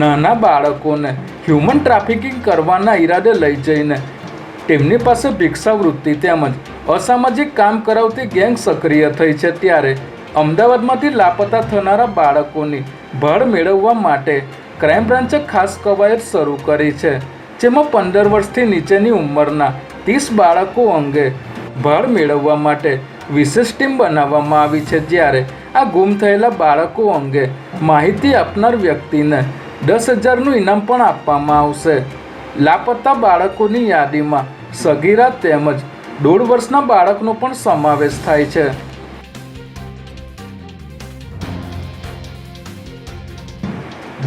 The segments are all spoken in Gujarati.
નાના બાળકોને હ્યુમન ટ્રાફિકિંગ કરવાના ઈરાદે લઈ જઈને તેમની પાસે ભિક્ષાવૃત્તિ તેમજ અસામાજિક કામ કરાવતી ગેંગ સક્રિય થઈ છે ત્યારે અમદાવાદમાંથી લાપતા થનારા બાળકોની ભાળ મેળવવા માટે ક્રાઇમ બ્રાન્ચે ખાસ કવાયત શરૂ કરી છે, જેમાં પંદર વર્ષથી નીચેની ઉંમરના ત્રીસ બાળકો અંગે ભાળ મેળવવા માટે વિશેષ ટીમ બનાવવામાં આવી છે. જ્યારે આ ગુમ થયેલા બાળકો અંગે માહિતી આપનાર વ્યક્તિને દસ હજારનું ઇનામ પણ આપવામાં આવશે. લાપતા બાળકોની યાદીમાં સગીરા તેમજ દોઢ વર્ષના બાળકનો પણ સમાવેશ થાય છે.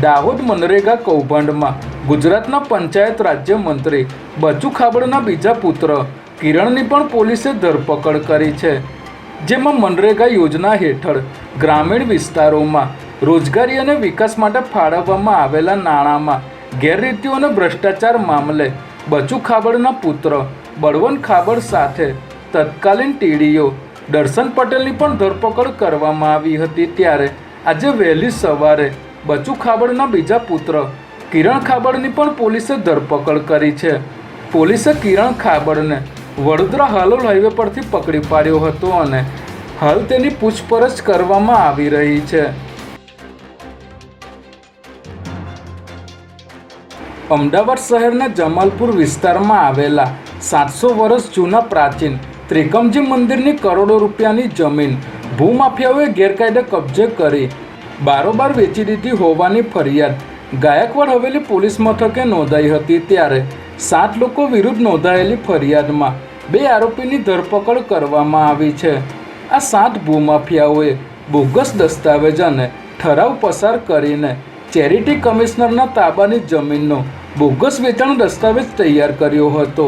દાહોદ મનરેગા કૌભાંડમાં ગુજરાતના પંચાયત રાજ્ય મંત્રી બચુ ખાબડના બીજા પુત્ર કિરણની પણ પોલીસે ધરપકડ કરી છે. જેમાં મનરેગા યોજના હેઠળ ગ્રામીણ વિસ્તારોમાં રોજગારી અને વિકાસ માટે ફાળવવામાં આવેલા નાણાંમાં ગેરરીતિઓ અને ભ્રષ્ટાચાર મામલે બચુ ખાબડના પુત્ર બળવંત ખાબડ સાથે તત્કાલીન ટીડીઓ દર્શન પટેલની પણ ધરપકડ કરવામાં આવી હતી ત્યારે આજે વહેલી સવારે બચુ ખાબડના બીજા પુત્ર કિરણ ખાબડની પણ પોલીસે ધરપકડ કરી છે. પોલીસે કિરણ ખાબડને વડોદરા હાલોલ હાઈવે પરથી પકડી પાડ્યો હતો અને હાલ તેની પૂછપરછ કરવામાં આવી રહી છે. અમદાવાદ શહેરના જમાલપુર વિસ્તારમાં આવેલા સાતસો વર્ષ જૂના પ્રાચીન ત્રિકમજી મંદિરની કરોડો રૂપિયાની જમીન ભૂમાફિયાઓએ ગેરકાયદે કબજે કરી, બારોબાર વેચી દીધી હોવાની ફરિયાદ ગાયકવાડ હવેલી પોલીસ મથકે નોંધાઈ હતી ત્યારે સાત લોકો વિરુદ્ધ નોંધાયેલી ફરિયાદમાં બે આરોપીની ધરપકડ કરવામાં આવી છે. આ સાત ભૂમાફિયાઓએ બોગસ દસ્તાવેજ અને ઠરાવ પસાર કરીને ચેરિટી કમિશનરના તાબાની જમીનનો બોગસ વેચાણ દસ્તાવેજ તૈયાર કર્યો હતો.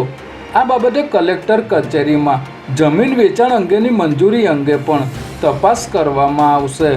આ બાબતે કલેક્ટર કચેરીમાં જમીન વેચાણ અંગેની મંજૂરી અંગે પણ તપાસ કરવામાં આવશે.